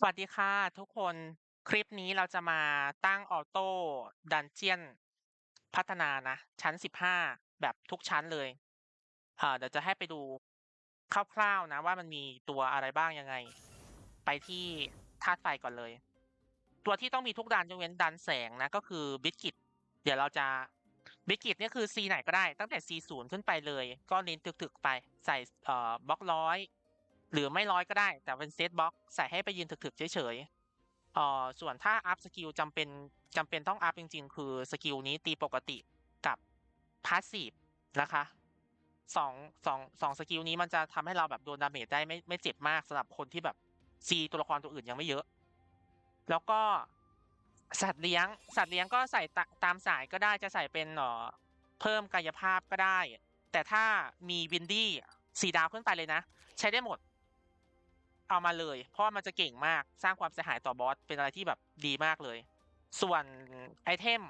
สวัสดีค่ะทุกคน คลิปนี้เราจะมาตั้งออโต้ดันเจียนพัฒนานะ ชั้น15แบบทุกชั้นเลยเดี๋ยวจะให้ไปดูคร่าวๆนะ ว่ามันมีตัวอะไรบ้างยังไง ไปที่ธาตุไฟก่อนเลย ตัวที่ต้องมีทุกดันยกเว้นดันแสงนะ ก็คือบิสกิตเดี๋ยวเราจะบิสกิตเนี่ยคือ C ไหนก็ได้ตั้งแต่ C ศูนย์ขึ้นไปเลย ก็เน้นถึกๆไปใส่บล็อกร้อย หรือไม่ร้อยก็ได้ แต่เป็นเซตบล็อกใส่ให้ไปยืนถึกๆเฉยๆเอ่อส่วนถ้าอัพสกิลจำเป็นจำเป็นต้องอัพจริงๆ คือสกิลนี้ตีปกติกับพาสซีฟนะคะสองสองสองสกิลนี้มันจะทำให้เราแบบโดนดาเมจได้ไม่ไม่เจ็บมากสำหรับคนที่แบบซีตัวละครตัวอื่นยังไม่เยอะ แล้วก็สัตว์เลี้ยง สัตว์เลี้ยงก็ใส่ตาตามสายก็ได้จะใส่เป็นเอ่อเพิ่มกายภาพก็ได้ แต่ถ้ามีวินดี้สีดาวขึ้นไปเลยนะ ใช้ได้หมด เอามาเลย เพราะว่ามันจะเก่งมากสร้างความเสียหายต่อบอสเป็นอะไรที่แบบดีมากเลย ส่วนไอเทม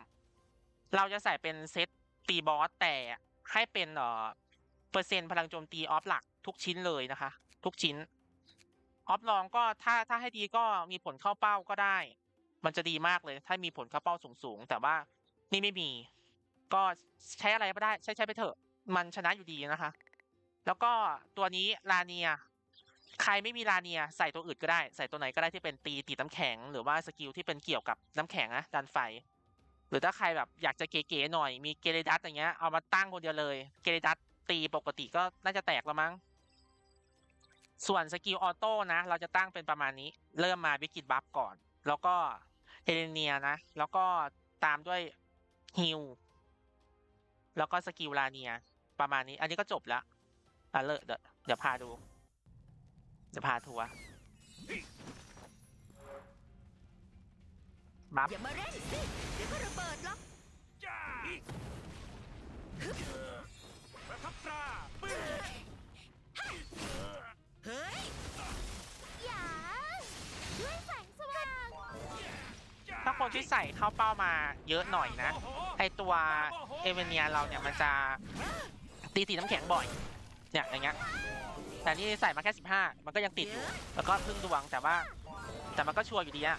เราจะใส่เป็นเซตตีบอสแต่ให้เป็นเอ่อเปอร์เซ็นต์พลังโจมตีออฟหลักทุกชิ้นเลยนะคะ ทุกชิ้นออฟลองก็ถ้าถ้าให้ดีก็มีผลเข้าเป้าก็ได้ มันจะดีมากเลย ถ้ามีผลเข้าเป้าสูงๆแต่ว่านี่ไม่มี ก็ใช้อะไรก็ได้ ใช้ใช้ไปเถอะ มันชนะอยู่ดีนะคะ แล้วก็ตัวนี้ลาเนีย ใครไม่มีลาเนียใส่ตัวอื่นก็ได้ ใส่ตัวไหนก็ได้ที่เป็นตีตีน้ำแข็ง หรือว่าสกิลที่เป็นเกี่ยวกับน้ำแข็งนะดันไฟ หรือถ้าใครแบบอยากจะเก๋ๆหน่อยมีเกเรดัสอย่างเงี้ยเอามาตั้งคนเดียวเลย เกเรดัสตีปกติก็น่าจะแตกแล้วมั้งส่วนสกิลออโต้นะเราจะตั้งเป็นประมาณนี้ เริ่มมาวิกิตบัฟก่อน แล้วก็เฮเลเนียนะ แล้วก็ตามด้วยฮิลแล้วก็สกิลลาเนีย ประมาณนี้ อันนี้ก็จบแล้วอะเลิกเดี๋ยวเดี๋ยวพาดู จะพาทัวร์บัฟอย่ามาเร่งสิเดี๋ยวก็ระเบิดหรอกจ้าประทับตราปึ้งเฮ้ยอย่าด้วยแสงสว่างจ้าถ้าคนที่ใส่เข้าเป้ามาเยอะหน่อยนะ ไอตัวเอเวเนียเราเนี่ยมันจะตีตีน้ำแข็งบ่อย เนี่ยอย่างเงี้ย แต่นี่ใส่มาแค่สิบห้ามันก็ยังติดอยู่ แล้วก็พึ่งดวงแต่ว่า แต่มันก็ชัวร์อยู่ดีอะ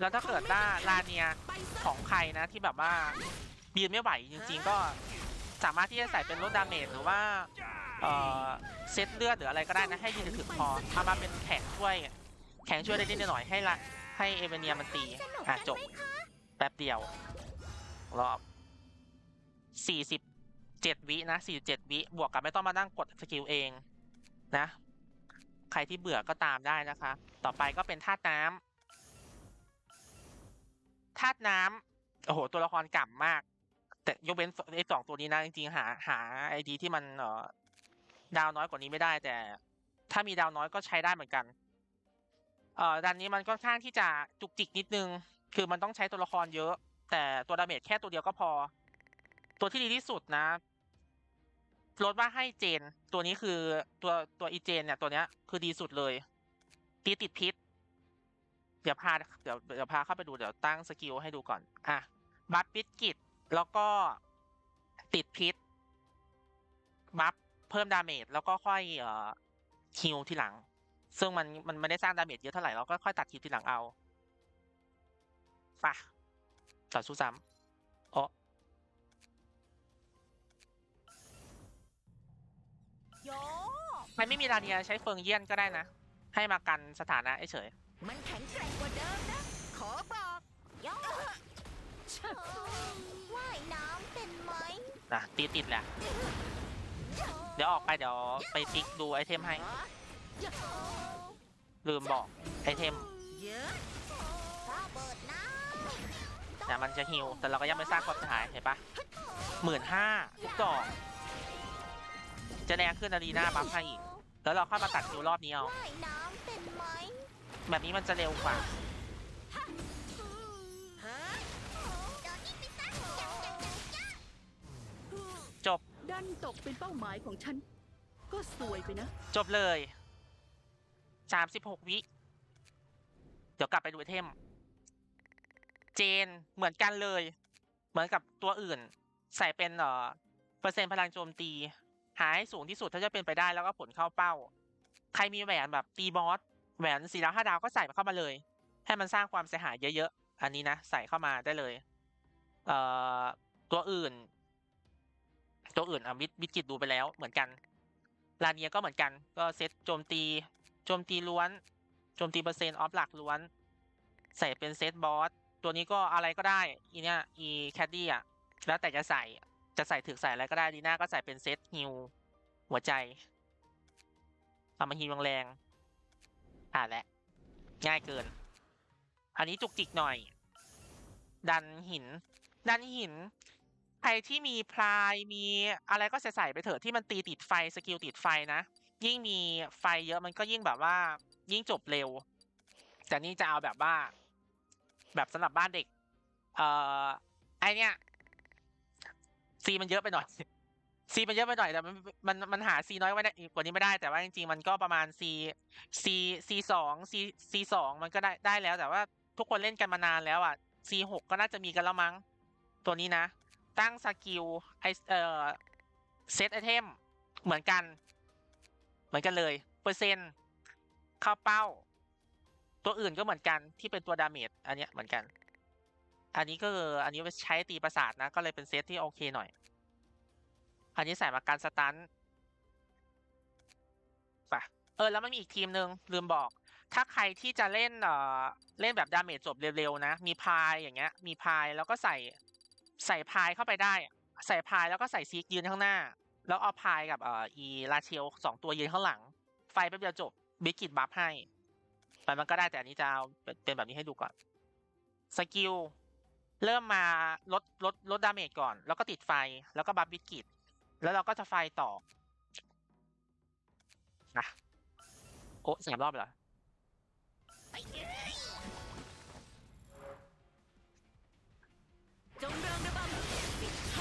แล้วถ้าเกิดว่าลาเนียของใครนะที่แบบว่าบีนไม่ไหวจริง ๆ ก็สามารถที่จะใส่เป็นลดดาเมจหรือว่าเซตเลือดหรืออะไรก็ได้นะให้ยืนถึงพอเอามาเป็นแข็งช่วย แข็งช่วยได้นิดหน่อยให้ละให้เอเวเนียมันตีอะจบแป๊บเดียวรอบ สี่สิบเจ็ดวินะสี่เจ็ดวิ บวกกับไม่ต้องมานั่งกดสกิลเองนะ ใครที่เบื่อก็ตามได้นะคะ ต่อไปก็เป็นธาตุน้ำธาตุน้ำโอ้โห ตัวละครกล่ำมาก แต่ยกเว้นไอ้สองตัวนี้นะ จริงๆ หาหาไอดีที่มันเอ่อดาวน้อยกว่านี้ไม่ได้ แต่ ถ้ามีดาวน้อยก็ใช้ได้เหมือนกัน เอ่อดันนี้มันก็ค่อนข้างที่จะจุกจิกนิดนึง คือมันต้องใช้ตัวละครเยอะ แต่ตัวดาเมจแค่ตัวเดียวก็พอ ตัวที่ดีที่สุดนะลดว่าให้เจน ตัวนี้คือตัวตัวอีเจน เนี่ยตัวเนี้ยคือดีสุดเลยตีติดพิษ เดี๋ยวพาเดี๋ยวเดี๋ยวพาเข้าไปดูเดี๋ยวตั้งสกิลให้ดูก่อน อะ บัฟบิสกิตแล้วก็ติดพิษ บัฟเพิ่มดาเมจแล้วก็ค่อยเอ่อฮิลทีหลัง ซึ่งมันมันไม่ได้สร้างดาเมจเยอะเท่าไหร่เราก็ค่อยตัดฮิลทีหลังเอาปะต่อสู้ซ้ำ ใครไม่มีลาเนียใช้เฟิงเยี่ยนก็ได้นะ ให้มากันสถานะเฉยมันแข็งแกร่งกว่าเดิมนะ ขอบอกโยว่ายน้ำเป็นไหมๆนะตีติดแหละ เดี๋ยวออกไปเดี๋ยวไปติ๊กดูไอเทมให้ ลืมบอกไอเทมเยอะระเบิดน้นะมันจะฮิวแต่เราก็ยังไม่สร้างความเสียหายเห็นปะหมื่นห้าทุกดอก จะแรงขึ้นอารีนาบัฟให้อีก แล้วเราค่อยมาตัดฮิวรอบนี้เอาำว่ายน้ำเป็นไหมแบบนี้มันจะเร็วกว่า ฮะโดนยิงไปซะจังจังจังจังจบ ดันตกเป็นเป้าหมายของฉัน ก็สวยไปนะ จบเลย สามสิบหกวิ เดี๋ยวกลับไปดูไอเทม เจนเหมือนกันเลย เหมือนกับตัวอื่น ใส่เป็นเอ่อเปอร์เซ็นต์พลังโจมตี หาให้สูงที่สุดถ้าจะเป็นไปได้แล้วก็ผลเข้าเป้า ใครมีแหวนแบบตีบอสแหวนสี่ดาวห้าดาวก็ใส่เข้ามาเลย ให้มันสร้างความเสียหายเยอะๆ อันนี้นะ ใส่เข้ามาได้เลย เอ่อตัวอื่น ตัวอื่นอะวิวิจิตดูไปแล้วเหมือนกันลาเนียก็เหมือนกันก็เซตโจมตีโจมตีล้วนโจมตีเปอร์เซ็นต์ออฟหลักล้วน ใส่เป็นเซตบอสตัวนี้ก็อะไรก็ได้ อีเนี่ยอีแคดดี้อะแล้วแต่จะใส่ จะใส่ถึกใส่อะไรก็ได้ดีน่าก็ใส่เป็นเซตฮิวหัวใจเอามาฮิวแรงๆอ่าและง่ายเกิน อันนี้จุกจิกหน่อย ดันหิน ดันหิน ใครที่มีพลายมีอะไรก็ใส่ใส่ไปเถอะที่มันตีติดไฟสกิลติดไฟนะ ยิ่งมีไฟเยอะมันก็ยิ่งแบบว่า ยิ่งจบเร็ว แต่นี่จะเอาแบบว่า แบบสำหรับบ้านเด็ก เอ่อไอเนี้ย ซีมันเยอะไปหน่อยซีมันเยอะไปหน่อยแต่มันมันมันหาซีน้อยไว้ได้กว่านี้ไม่ได้แต่ว่าจริงๆมันก็ประมาณซีซีซีสองซีซีสองมันก็ได้ได้แล้ว แต่ว่าทุกคนเล่นกันมานานแล้วอะซีหกก็น่าจะมีกันแล้วมั้ง ตัวนี้นะ ตั้งสกิลไอเอ่อเซตไอเทมเหมือนกัน เหมือนกันเลย เปอร์เซ็นต์เข้าเป้า ตัวอื่นก็เหมือนกันที่เป็นตัวดาเมจอันเนี้ยเหมือนกัน อันนี้ก็คืออันนี้ใช้ตีประสาทนะ ก็เลยเป็นเซตที่โอเคหน่อย อันนี้ใส่มาการสตันป่ะเออแล้วมันมีอีกทีมหนึ่งลืมบอก ถ้าใครที่จะเล่นเอ่อเล่นแบบดาเมจจบเร็วๆนะ มีพายอย่างเงี้ย มีพายแล้วก็ใส่ใส่พายเข้าไปได้ ใส่พายแล้วก็ใส่ซีกยืนข้างหน้า แล้วเอาพายกับเอ่ออีลาเชลสองตัวยืนข้างหลัง ไฟแป๊บเดียวจบบิกิตบัฟให้ไปมันก็ได้แต่อันนี้จะเอาเป็นแบบนี้ให้ดูก่อนสกิล เริ่มมาลดลดลดดาเมจก่อน แล้วก็ติดไฟแล้วก็บัฟบิกิตแล้วเราก็จะไฟต่อนะโอ้สามรอบเหรอะ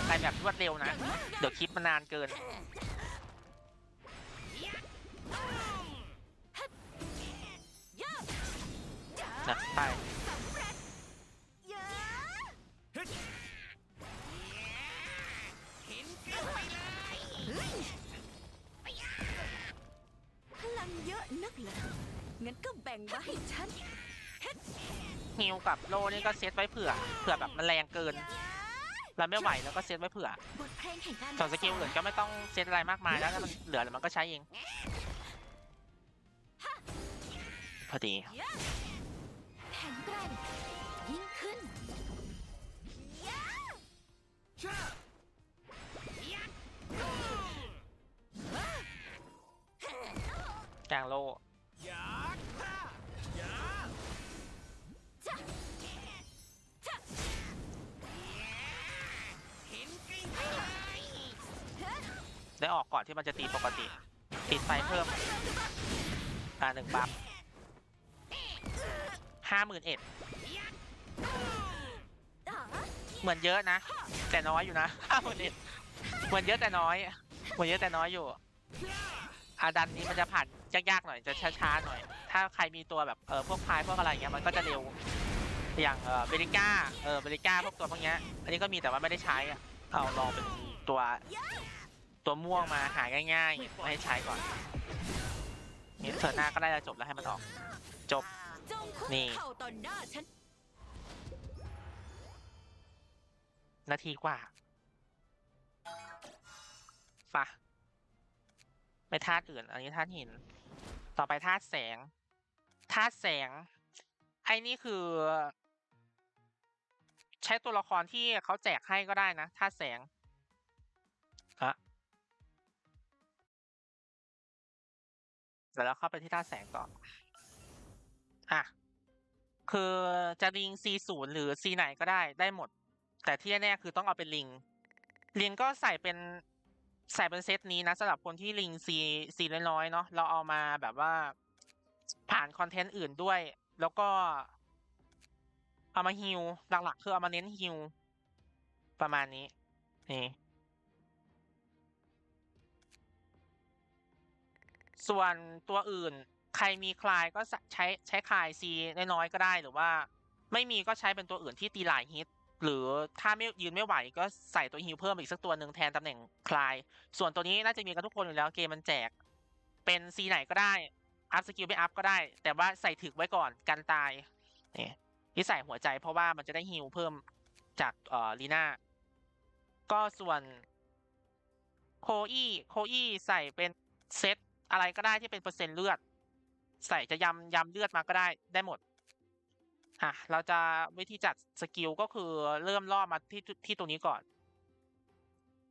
ไปแบบรวดเร็วนะ เดี๋ยวคลิปมันนานเกิน นะ ไป เยอะนักเหรองั้นก็แบ่งมาให้ฉันฮิวกับโลนี่ก็เซตไว้เผื่อเผื่อแบบมันแรงเกิน เราไม่ไหวแล้วก็เซตไว้เผื่อบทเพลงแห่งการส่วนสกิลอื่นก็ไม่ต้องเซตอะไรมากมายแล้วถ้ามันเหลือเดี๋ยวมันก็ใช้เองพอดีแข็งแกร่งยิ่งขึ้นชากลางโล ได้ออกก่อนที่มันจะตีปกติติดไฟเพิ่มอ่าหนึ่งบัฟห้าหมื่นเอ็ดเหมือนเยอะนะ แต่น้อยอยู่นะห้าหมื่นเอ็ดเหมือนเยอะแต่น้อย เหมือนเยอะแต่น้อยอยู่อาดันนี้มันจะผ่านยากๆหน่อยจะช้าๆหน่อย ถ้าใครมีตัวแบบเออพวกพายพวกอะไรเงี้ยมันก็จะเร็วอย่างเออเบริก้าเออเบริก้าพวกตัวพวกเนี้ยอันนี้ก็มีแต่ว่าไม่ได้ใช้อะเอาลองเป็นตัว ตัวม่วงมาหาง่ายๆไม่ให้ใช้ก่อนนี่เธอหน้าก็ได้จะจบแล้วให้มันออก จบ จงคุกนี่ เข่าต่อหน้าฉันนาทีกว่าฟะไปธาตุอื่น อันนี้ธาตุหิน ต่อไปธาตุแสงธาตุแสง ไอ้นี่คือ ใช้ตัวละครที่เขาแจกให้ก็ได้นะธาตุแสงอะ ดี๋ยวเราเข้าไปที่ธาแสงก่อนอะคือจะลิง C0 หรือ C ไหนก็ได้ได้หมด แต่ที่แน่ๆคือต้องเอาเป็นลิง ลิงก็ใส่เป็นใส่เป็นเซตนี้นะสำหรับคนที่ลิง C C น้อยๆเนาะเราเอามาแบบว่าผ่านคอนเทนต์อื่นด้วย แล้วก็ เอามาฮิลหลักๆคือเอามาเน้นฮิลประมาณนี้นี่ ส่วนตัวอื่นใครมีคลายก็ใช้ใช้คลาย C น้อยๆก็ได้หรือว่า ไม่มีก็ใช้เป็นตัวอื่นที่ตีหลายฮิตหรือถ้าไม่ยืนไม่ไหวก็ใส่ตัวฮิลเพิ่มอีกสักตัวหนึ่งแทนตำแหน่งคลาย ส่วนตัวนี้น่าจะมีกันทุกคนอยู่แล้วเกมมันแจก เป็นซีไหนก็ได้อัพสกิลไม่อัพก็ได้ แต่ว่าใส่ถึกไว้ก่อนกันตายนี่ที่ใส่หัวใจเพราะว่ามันจะได้ฮิลเพิ่มจากเอ่อลีน่าก็ส่วนโคอี้โคอี้ใส่เป็นเซต อะไรก็ได้ที่เป็นเปอร์เซ็นต์เลือด ใส่จะยำยำเลือดมาก็ได้ได้หมดอะเราจะวิธีจัดสกิลก็คือเริ่มล่อมาที่ที่ตัวนี้ก่อน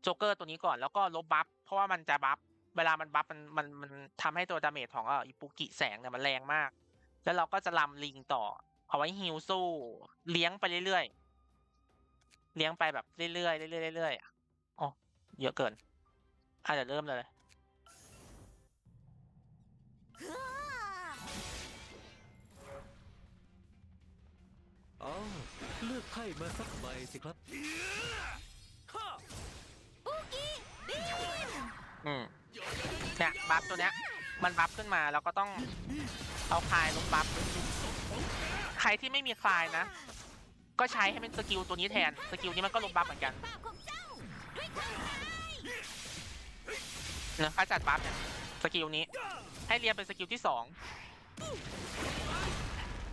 โจ๊กเกอร์ตัวนี้ก่อนแล้วก็ลบบัฟเพราะว่ามันจะบัฟเวลามันบัฟมันมันมันทำให้ตัวดาเมจของเอ่ออิปุกิแสงเนี่ยมันแรงมาก แล้วเราก็จะลำลิงต่อ เอาไว้ฮิลสู้ เลี้ยงไปเรื่อยๆเลี้ยงไปแบบเรื่อยๆเรื่อยๆเรื่อยๆอ๋อเยอะเกินอะเดี๋ยวเริ่มเลย อ๋อเลือกไพ่มาสักใบสิครับฮ่าอืมเนี่ยบัฟตัวเนี้ย มันบัฟขึ้นมาเราก็ต้องเอาคลายลงบัฟใครที่ไม่มีคลายนะ ก็ใช้ให้เป็นสกิลตัวนี้แทน สกิลนี้มันก็ลงบัฟเหมือนกันปากของเจ้าด้วยความตายเนอะถ้าจัดบัฟเนี่ย สกิลนี้ ให้เรียงเป็นสกิลที่สอง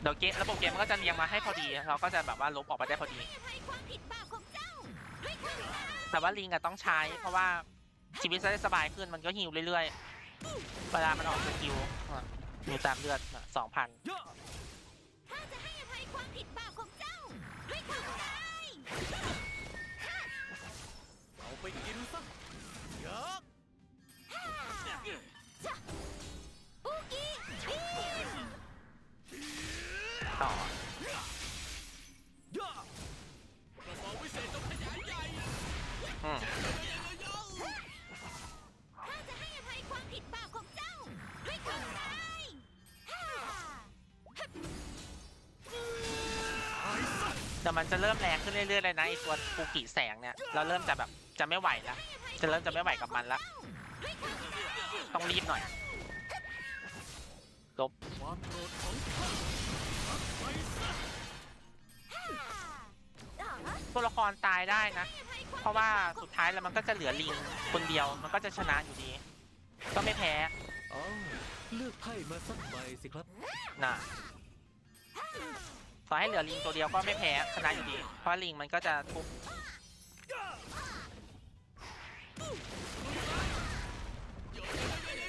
เดี๋ยวเกมระบบเกมมันก็จะเรียงมาให้พอดี เราก็จะแบบว่าลบออกไปได้พอดี แต่ว่าลิงอะต้องใช้ เพราะว่าชีวิตจะได้สบายขึ้นมันก็หิวเรื่อยๆ เวลามันออกสกิลอะอยู่ตามเลือดสองพันถ้าจะให้อภัยความผิดบาปของเจ้าด้วยความตาย แต่มันจะเริ่มแรงขึ้นเรื่อยๆเลยนะไอตัวปูกิแสงเนี่ยเราเริ่มจะแบบจะไม่ไหวแล้วจะเริ่มจะไม่ไหวกับมันละด้วยความตายต้องรีบหน่อยลบความโกรธของข้าไปซะตัวละครตายได้นะ เพราะว่าสุดท้ายแล้วมันก็จะเหลือลิงคนเดียวมันก็จะชนะอยู่ดี ก็ไม่แพ้อ๋อเลือกไพ่มาสักใบสิครับนะต่ อให้เหลือลิงตัวเดียวก็ไม่แพ้ชนะอยู่ดี เพราะลิงมันก็จะทุบ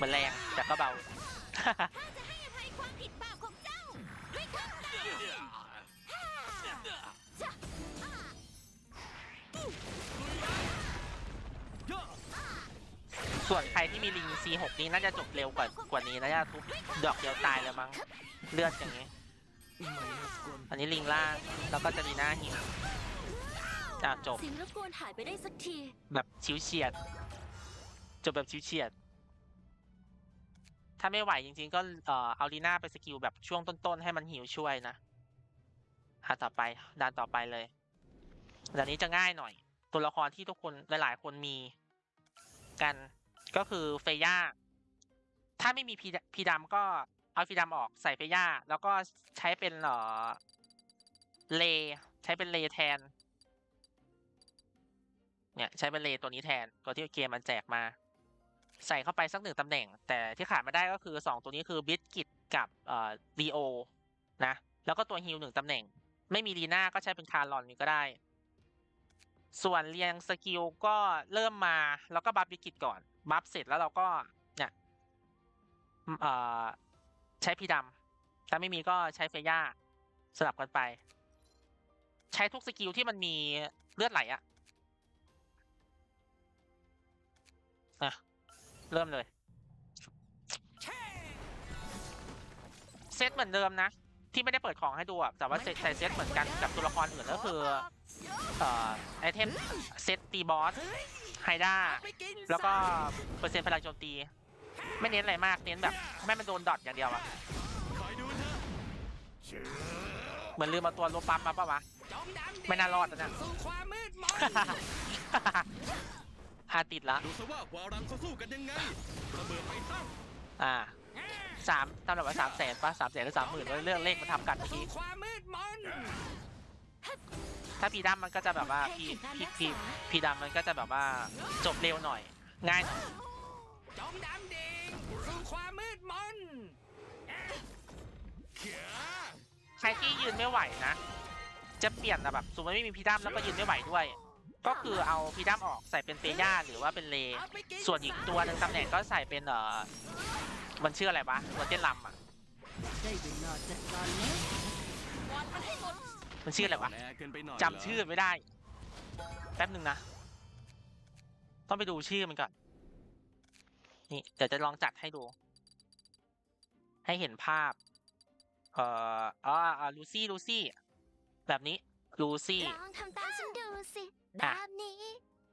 มือนแรงแต่ก็เบาส่วนใครที่มีลิง C6 นี้น่าจะจบเร็วกว่ากว่านี้น่าจะทุบดอกเดียวตายแล้วมั้งเลือดอย่างนี้ อันนี้ลิงล่างแล้วก็จะมีหน้าหิวอะจบเสิ่งรบกวนหายไปได้สักที แบบชิวเฉียด จบแบบชิวเฉียด ถ้าไม่ไหวจริง ๆ ก็เอ่อเอาลีน่าไปสกิลแบบช่วงต้น ๆ ให้มันหิวช่วยนะอะต่อไปด่านต่อไปเลยด่านนี้จะง่ายหน่อย ตัวละครที่ทุกคนหลายๆ คนมีกันก็คือเฟย่าถ้าไม่มีพีดพีดำก็ เอาพีดำออกใส่เฟย่า แล้วก็ใช้เป็นเอ่อเลใช้เป็นเลแทน เนี่ยใช้เป็นเลตัวนี้แทนตัวที่เกมมันแจกมา ใส่เข้าไปสักหนึ่งตำแหน่ง แต่ที่ขาดไม่ได้ก็คือสองตัวนี้คือบิสกิตกับเอ่อลีโอนะแล้วก็ตัวฮิลหนึ่งตำแหน่ง ไม่มีลีน่าก็ใช้เป็นคาร์ลอนนี้ก็ได้ ส่วนเรียงสกิลก็เริ่มมาแล้วก็บัฟบิสกิตก่อน บัฟเสร็จแล้วเราก็เนี่ยเอ่อ ใช้พีดำถ้าไม่มีก็ใช้เฟย่าสลับกันไป ใช้ทุกสกิลที่มันมีเลือดไหลอะอะ เริ่มเลย เซตเหมือนเดิมนะ ที่ไม่ได้เปิดของให้ดูอะแต่ว่าเซตใส่เซตเหมือนกันกับตัวละครอื่นก็คือเอ่อไอเทมเซตตีบอสไฮด้าแล้วก็เปอร์เซ็นต์พลังโจมตี ไม่เน้นอะไรมากเน้นแบบไม่มันโดนดอทอย่างเดียวอะคอยดูเถอะเหมือนลืมเอาตัวลบปั๊มมาปะวะจอมดำไม่น่ารอดนะเนี่ยสู่ความมืดมนอาติดละดูซะว่าวารังเขาสู้กันยังไงระเบิดไปตั้งอ่าสามตามหลักว่าสามแสนปะสามแสนหรือสามหมื่นเรื่องเลขมันทำกันเมื่อสู่กี้ความมืดมนถ้าพีดัมมันก็จะแบบว่าพีพีพีพีดัมมันก็จะแบบว่าจบเร็วหน่อย ง่ายหน่อยจอมดำดิ่งสู่ ความมืดมนใครที่ยืนไม่ไหวนะ จะเปลี่ยนนะแบบสมมติไม่มีพีดัมแล้วก็ยืนไม่ไหวด้วย ก็คือเอาพีดัมออกใส่เป็นเฟย่าหรือว่าเป็นเล ส่วนอีกตัวหนึ่งตำแหน่งก็ใส่เป็นเอ่อมันชื่ออะไรวะตัวเต้นลำอะได้เวลาจัดการแล้วมันชื่ออะไรวะแลเกินไปหน่อยจำชื่อไม่ได้ แป๊บหนึ่งนะ ต้องไปดูชื่อมันก่อน นี่เดี๋ยวจะลองจัดให้ดู ให้เห็นภาพ เอ่ออ๋ออ่าลูซี่ลูซี่ แบบนี้ลูซี่ลองทำตามฉันดูสิแบอะบนี้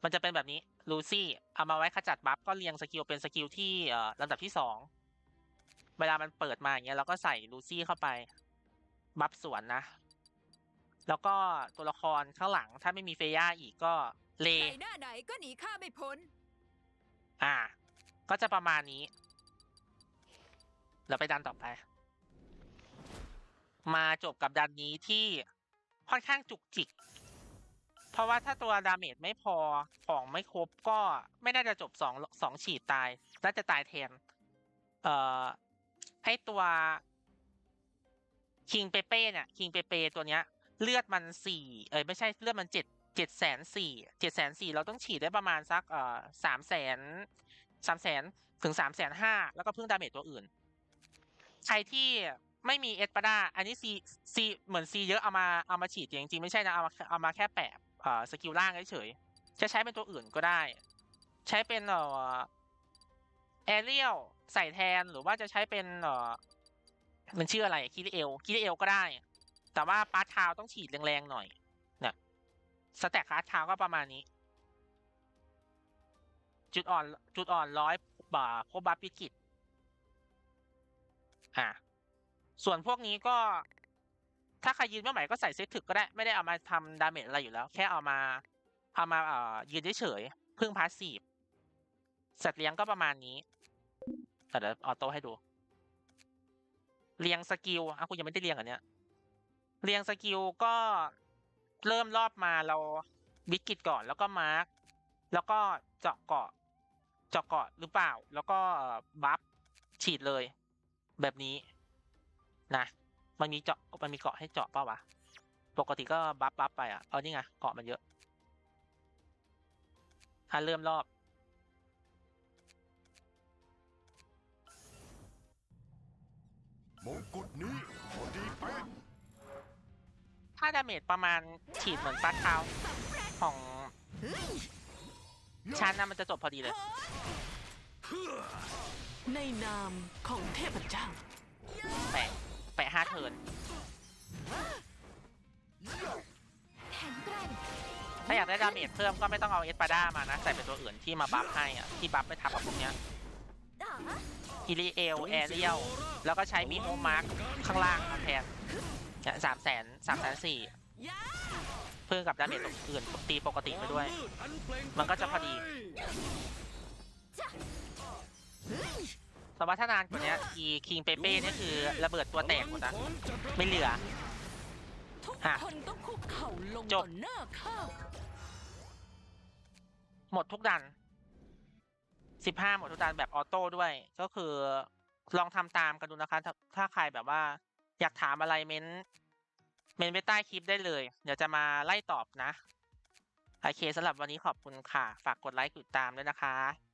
มันจะเป็นแบบนี้ลูซี่เอามาไว้ขจัดบัฟก็เรียงสกิลเป็นสกิลที่เอ่อลำดับที่สองเวลามันเปิดมาอย่างเงี้ยเราก็ใส่ลูซี่เข้าไป บัฟสวนนะ แล้วก็ตัวละครข้างหลังถ้าไม่มีเฟย่าอีกก็เลใส่หน้าไหนก็หนีข้าไม่พ้น อ่า ก็จะประมาณนี้เราไปดันต่อไป มาจบกับดันนี้ที่ค่อนข้างจุกจิก เพราะว่าถ้าตัวดาเมจไม่พอของไม่ครบก็ไม่น่าจะจบสองสองฉีดตาย น่าจะตายแทน เอ่อให้ตัวคิงเปเป้เนี่ยคิงเปเป้ตัวเนี้ย เลือดมันสี่เอ้ยไม่ใช่เลือดมันเจ็ดเจ็ดแสนสี่เจ็ดแสนสี่เราต้องฉีดได้ประมาณสักเอ่อสามแสน สามแสนถึงสามแสนห้าแล้วก็เพิ่งดาเมจตัวอื่น ใครที่ไม่มีเอสปาดาอันนี้ซีซีเหมือนซีเยอะเอามาเอามาฉีดจริงๆไม่ใช่นะเอามาเอามาแค่แปะสกิลล่างเฉยจะใช้เป็นตัวอื่นก็ได้ ใช้เป็นเอ่อแอเรียลใส่แทนหรือว่าจะใช้เป็นเอ่อมันชื่ออะไรคิริเอลคิริเอลก็ได้ แต่ว่าปาร์ทาวต้องฉีดแรงๆหน่อยเนี่ยสแต็กพาร์ทาวก็ประมาณนี้ จุดอ่อน จุดอ่อนร้อยบาพบบัฟพิกิตอะส่วนพวกนี้ก็ ถ้าใครยืนไม่ไหวก็ใส่เซตถึกก็ได้ ไม่ได้เอามาทำดาเมจอะไรอยู่แล้ว แค่เอามาเอามาเอ่อยืนเฉยๆพึ่งพาสซีฟสัตว์เลี้ยงก็ประมาณนี้แต่เดี๋ยวออโต้ให้ดู เรียงสกิลอะคุณยังไม่ได้เรียงอันเนี้ย เรียงสกิลก็เริ่มรอบมาเราวิกฤตก่อนแล้วก็มาร์กแล้วก็เจาะเกาะ เจาะเกาะหรือเปล่า แล้วก็เอ่อบัฟฉีดเลย แบบนี้นะมันมีเจาะมันมีเกาะให้เจาะเปล่าวะปกติก็บัฟบัฟไปอะเอานี่ไงเกาะมันเยอะอะเริ่มรอบมงกุฎนี้พอดีเป๊ะถ้าดาเมจประมาณฉีดเหมือนฟัดเท้าของ ชันนะมันจะจบพอดีเลย ในนามของเทพเจ้า แปะ แปะห้าเทิร์นแข็งแกร่งถ้าอยากได้ดาเมจเพิ่มก็ไม่ต้องเอาเอสปาด้ามานะ ใส่เป็นตัวอื่นที่มาบัฟให้อะที่บัฟไปทับกับพวกเนี้ยอ๋อฮิริเอลแอเรียลแล้วก็ใช้มีโมมาร์คข้างล่างมาแทนเนี่ยสามแสนสามแสนสี่เพิ่มกับดาเมจตัวอื่นตีปกติไปด้วย มันก็จะพอดีแต่ว่าถ้านานกว่านี้อีคิงเปเป้นี่คือระเบิดตัวแตกหมดนะไม่เหลือทุกฮะคนต้องคุกเข่าลงจต่บหน้าข้าหมดทุกดันสิบห้าหมดทุกดันแบบออโต้ด้วย ก็คือลองทำตามกันดูนะคะ ถ้าใครแบบว่า อยากถามอะไรเม้น เมนไปใต้คลิปได้เลย เดี๋ยวจะมาไล่ตอบนะ โอเคสำหรับวันนี้ขอบคุณค่ะ ฝากกดไลค์กดติดตามด้วยนะคะ